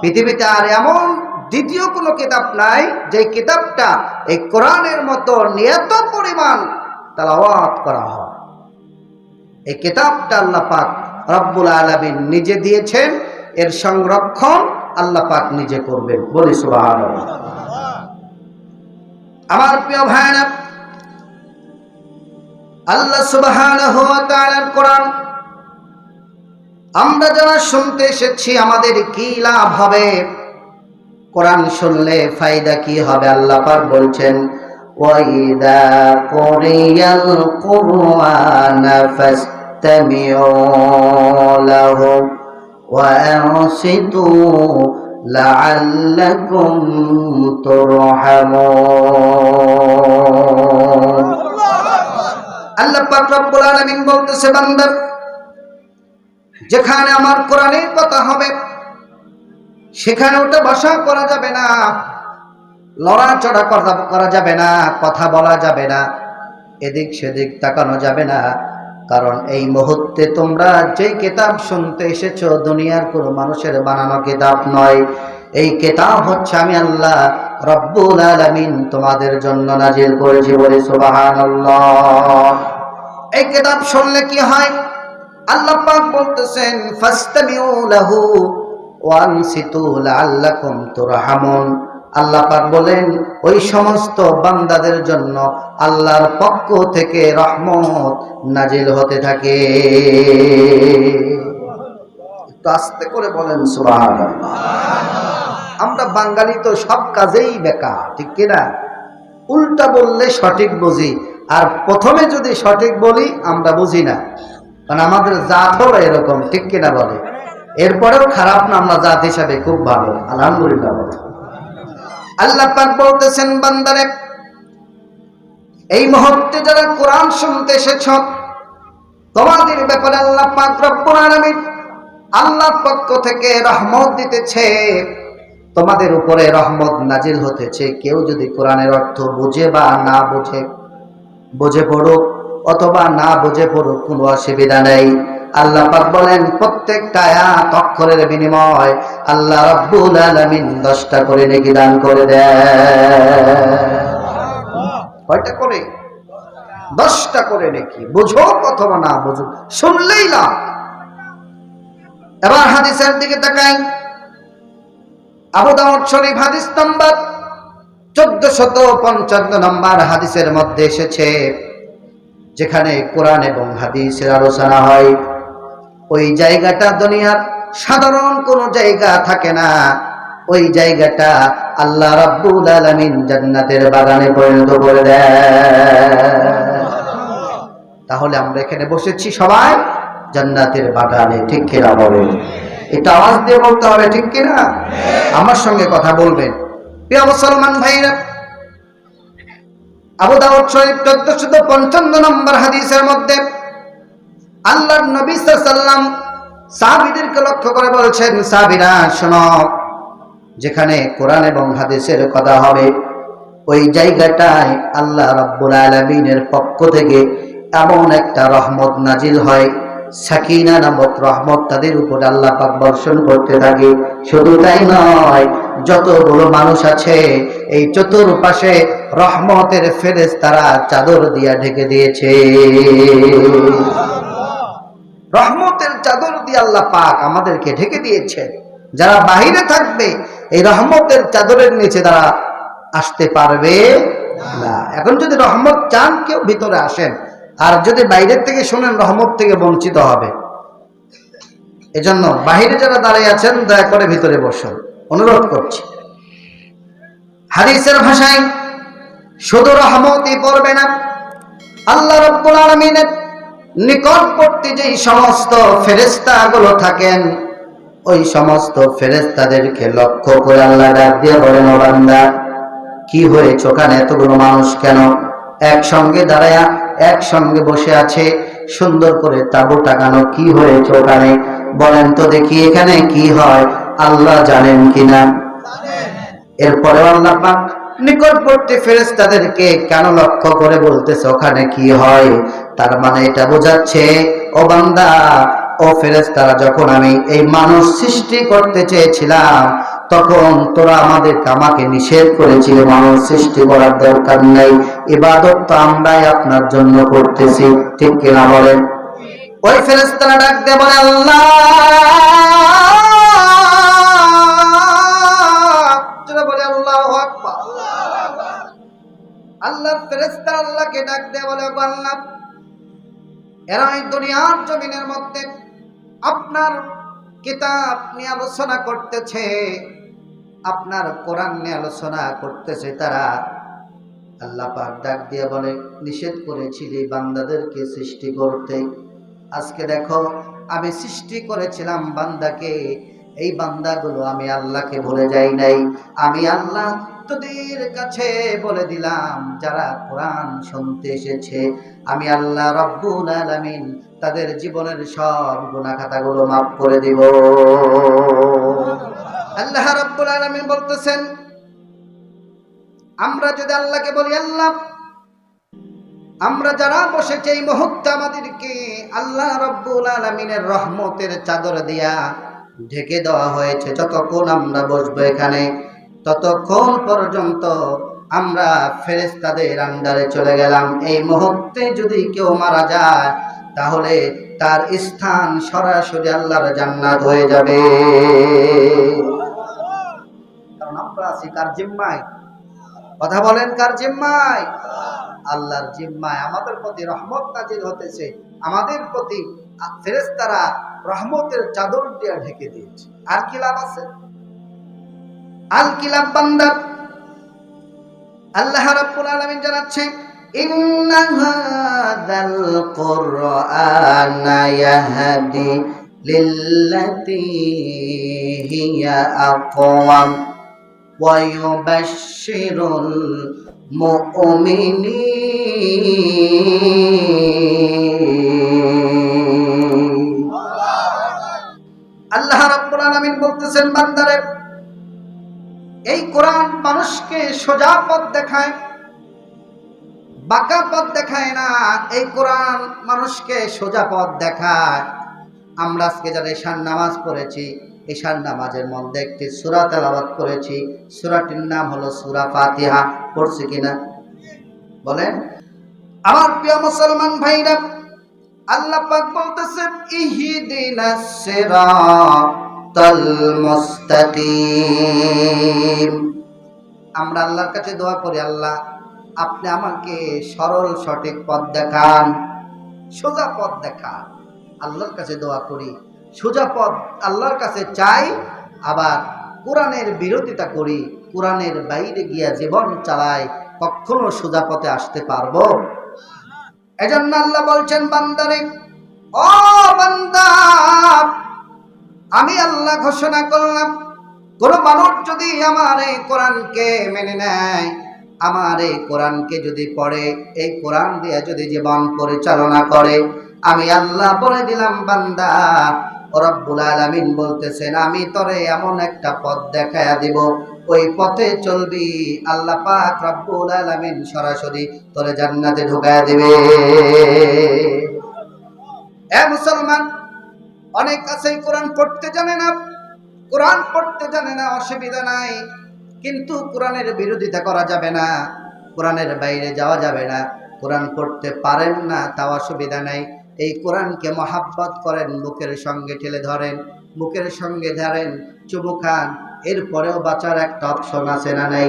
পৃথিবীতে আর এমন দ্বিতীয় কোনো কিতাব নাই, যে কিতাবটা এই কোরআনের মতো নিয়ত পরিমাণ তালাওয়াত করা হয়। এই কিতাবটা আল্লাহ পাক রব্বুল আলমিন নিজে দিয়েছেন, এর সংরক্ষণ আল্লাহ পাক নিজে করবেন। বলি সুবাহ আমার প্রিয় ভাইরা আল্লাহ ওয়া কোরআন আমরা যারা শুনতে এসেছি আমাদের কি লাভ হবে? কোরআন শুনলে ফায়দা কি হবে? আল্লাহ পাক বলছেন ওয়াইদা কুরিয়াল কুরআন ফাসতামিউ লাহু ওয়া আনসিতু লাআল্লাকুম তুরহামুন। আল্লাহ পাক রব্বুল আলামিন বলতেছে বান্দা যেখানে আমার কোরআনের কথা হবে, সেখানে ওটা বসা করা যাবে না, লড়াচড়া করা করা যাবে না, কথা বলা যাবে না, এদিক সেদিক তাকানো যাবে না। কারণ এই মুহূর্তে তোমরা যেই কিতাব শুনতে এসেছ, দুনিয়ার কোনো মানুষের বানানো কিতাব নয়। এই কিতাব হচ্ছে আমি আল্লাহ রব্বুল আলামিন তোমাদের জন্য নাজিল করেছি বলে সুবহানাল্লাহ। এই কিতাব শুনলে কি হয়? আল্লাহ পাক বলতেছেন, ফাস্তামিউ লাহু ওয়ানসিতু লাআল্লাকুম তুরহামুন। আল্লাহ পাক বলেন, ওই সমস্ত বান্দাদের জন্য আল্লাহর পক্ষ থেকে রহমত নাজিল হতে থাকে। একটু আস্তে করে বলেন, সুবহানাল্লাহ। আমরা বাঙালি তো সব কাজেই বেকার, ঠিক কিনা উল্টা বললে সঠিক বুঝি, আর প্রথমে যদি সঠিক বলি, আমরা বুঝি না। কারণ আমাদের জাত হলো এরকম, ঠিক কিনা বলে? এরপরেও খারাপ না আমরা জাত হিসাবে খুব ভালো, আলহামদুলিল্লাহ আল্লাহ পাক বলতেছেন, বান্দারে, এই মুহূর্তে যারা কোরআন শুনতে এসেছ, তোমাদের ব্যাপারে আল্লাহ পাক রব্বুল আলামিন আল্লাহর পক্ষ থেকে রহমত দিতেছে। তোমাদের উপরে রহমত নাজিল হতেছে। কেউ যদি কোরআনের অর্থ বুঝে বা না বুঝে বুঝে পড়ো অথবা না বুঝে পড়ো কোনো অসুবিধা নেই। আল্লাহ পাক বলেন, প্রত্যেকটা আয়াত অক্ষরের বিনিময় আল্লাহ রব্বুল আলামিন দশটা করে নেকি দান করে কয়টা করে? দশটা করে নেকি। বুঝো অথবা না বুঝো শুনলেই না এবার হাদিসের দিকে তাকাই। আবু দাউদ শরীফ হাদিস নাম্বার চোদ্দ শত পঞ্চান্ন নম্বর হাদিসের মধ্যে এসেছে যেখানে কোরআন এবং হাদিসের আলোচনা হয়, ওই জায়গাটা দুনিয়ার সাধারণ কোন জায়গা থাকে না। ওই জায়গাটা আল্লাহ রাব্বুল আলামিন জান্নাতের বাগানে পরিণত করে দেয়। তাহলে আমরা এখানে বসেছি সবাই জান্নাতের বাগানে, ঠিক কিনা বলেন? এটা আওয়াজ দিয়ে বলতে হবে, ঠিক কিনা? আমার সঙ্গে কথা বলবেন। প্রিয় মুসলমান ভাইরা যেখানে কোরআন এবং হাদিসের কথা হবে, ওই জায়গাটায় আল্লাহ রাব্বুল আলামিনের পক্ষ থেকে এমন একটা রহমত নাজিল হয়। সাকিনা নামক রহমত তাদের উপর আল্লাহ বর্ষণ করতে থাকে। শুধু তাই নয় যতগুলো মানুষ আছে, এই চতুর্পাশে রহমতের ফেরেস তারা চাদর দিয়া ঢেকে দিয়েছে। রহমতের চাদর দিয়ে আল্লাহ পাক আমাদেরকে ঢেকে দিয়েছে। যারা বাহিরে থাকবে, এই রহমতের চাদরের নিচে তারা আসতে পারবে না। এখন যদি রহমত চান, কেউ ভিতরে আসেন। আর যদি বাইরের থেকে শোনেন, রহমত থেকে বঞ্চিত হবে। এজন্য বাহিরে যারা দাঁড়িয়ে আছেন, দয়া করে ভিতরে বসুন। অনুরোধ করছি। হাদিসের ভাষায়, শুধু রহমতই পড়বে না, আল্লাহ রব্বুল আলমিনের নিকটবর্তী যেই সমস্ত ফেরেস্তা গুলো থাকেন, ওই সমস্ত ফেরেস্তাদেরকে লক্ষ্য করে আল্লাহ ডাক দিয়ে বলেন, ও কি হয়েছে ওখানে? এতগুলো মানুষ কেন একসঙ্গে দাঁড়ায়া, একসঙ্গে বসে আছে? সুন্দর করে তাবু টাকানো কি হয়েছে ওখানে? বলেন তো দেখি এখানে কি হয়? আল্লাহ জানেন কিনা? এরপরে আল্লাহ পাক নিকটবর্তী ফেরেশতাদেরকে কেন লক্ষ্য করে বলতেছে, ওখানে কি হয়? তার মানে এটা বোঝাচ্ছে, ও বান্দা, ও ফেরেস্তারা যখন আমি এই মানুষ সৃষ্টি করতে চেয়েছিলাম, তখন তোরা আমাদের আমাকে নিষেধ করেছিল। মানুষ সৃষ্টি করার দরকার নেই, ইবাদত তো আমরাই আপনার জন্য করতেছি। ঠিক কিনা বলেন? ওই ফেরেস্তারা ডাক দিয়ে বলে, আল্লাহ! আল্লাহ ফেরেস্তা আল্লাহকে ডাক দিয়ে বলে আল্লাহ এরা এই দুনিয়ার জমিনের মধ্যে আপনার কিতাব নিয়ে আলোচনা করতেছে, আপনার কোরআন নিয়ে আলোচনা করতেছে তারা। আল্লাহ পাক ডাক দিয়ে বলে, নিষেধ করেছিলি বান্দাদেরকে সৃষ্টি করতে। আজকে দেখো, আমি সৃষ্টি করেছিলাম বান্দাকে, এই বান্দাগুলো আমি আল্লাহকে ভুলে যাই নাই। আমি আল্লাহ তোদের কাছে বলে দিলাম, যারা কোরআন শুনতে এসেছে, আমি আল্লাহ রব্বুল আলামিন তাদের জীবনের সব গুনাহ খাতাগুলো মাফ করে দিব। আল্লাহ রব্বুল আলামিন বলতেছেন, আমরা যদি আল্লাহকে বলি, আল্লাহ, আমরা যারা বসেছি এই মুহূর্তে আমাদেরকে আল্লাহ রব্বুল আলমিনের রহমতের চাদর দিয়া ঢেকে দেওয়া হয়েছে, যতক্ষণ আমরা বসবো এখানে। ততক্ষণ পর্যন্ত আমরা ফেরেস্তাদের আন্ডারে চলে গেলাম। এই মুহূর্তে যদি কেউ মারা যায়, তাহলে তার স্থান সরাসরি আল্লাহর জান্নাত হয়ে যাবে। কারণ আমরা আছি কার জিম্মায়? কথা বলেন কার জিম্মায়? আল্লাহর জিম্মায়। আমাদের প্রতি রহমত নাজির হতেছে। আমাদের প্রতি ফেরেস্তারা রহমতের চাদর ঢেকে দিয়েছে। আর কি লাভ আছে? আল কিলাব বান্দার। আল্লাহ রাব্বুল আলামিন জানাচ্ছে, ইন্না হাযাল কুরআনা ইয়াহদি লিল্লাতি হিয়া আকওয়াম ওয়া ইউবাশশিরুল মুমিনিন। আল্লাহ রাব্বুল আলামিন বলতেছেন, বান্দারে এই কোরআন মানুষকে সোজা পথ দেখায়, বাঁকা পথ দেখায় না, এই কোরআন মানুষকে সোজা পথ দেখায়। আমরা আজকে যারা ঈশান নামাজ পড়েছি, ঈশান নামাজের মধ্যে একটি সূরা তেলাওয়াত করেছি। সূরাটির নাম হলো সূরা ফাতিহা। পড়ছি কিনা বলেন। আমার প্রিয় মুসলমান ভাইরা, আল্লাহ পাক বলতেছে ইহদিনাস সিরাতাল আমরা আল্লাহর কাছে দোয়া করি, আল্লাহ, আপনি আমাকে সরল, সঠিক পথ দেখান, সোজা পথ দেখান। আল্লাহর কাছে দোয়া করি, সোজা পথ আল্লাহর কাছে চাই, আবার কোরআনের বিরোধিতা করি, কোরআনের বাইরে গিয়া জীবন চালাই, কখনো সোজা পথে আসতে পারব? এজন্য আল্লাহ বলছেন, বান্দারে, ও বান্দা আমি আল্লাহ ঘোষণা করলাম, কোন মানুষ যদি আমার এই কোরআনকে মেনে নেয়, আমার এই কোরআনকে যদি পড়ে, এই কোরআন দিয়ে যদি জীবন পরিচালনা করে, আমি আল্লাহ বলে দিলাম, বান্দা রব্বুল আলামিন বলতেছেন, আমি তোরে এমন একটা পথ দেখায়া দিব, ওই পথে চলবি, আল্লাহ পাক রব্বুল আলামিন সরাসরি তোরে জান্নাতে ঢুকায়া দিবে। এ মুসলমান অনেক আছে, কোরআন পড়তে জানে না, কোরআন পড়তে জানে না, অসুবিধা নাই। কিন্তু কোরআনের বিরোধিতা করা যাবে না, কোরআনের বাইরে যাওয়া যাবে না, কোরআন পড়তে পারেন না, তাও অসুবিধা নাই। এই কোরআনকে মহাব্বত করেন, বুকের সঙ্গে ঠেলে ধরেন, বুকের সঙ্গে ধরেন, চুমু খান, এরপরেও বাঁচার একটা অপশন আছে না নাই?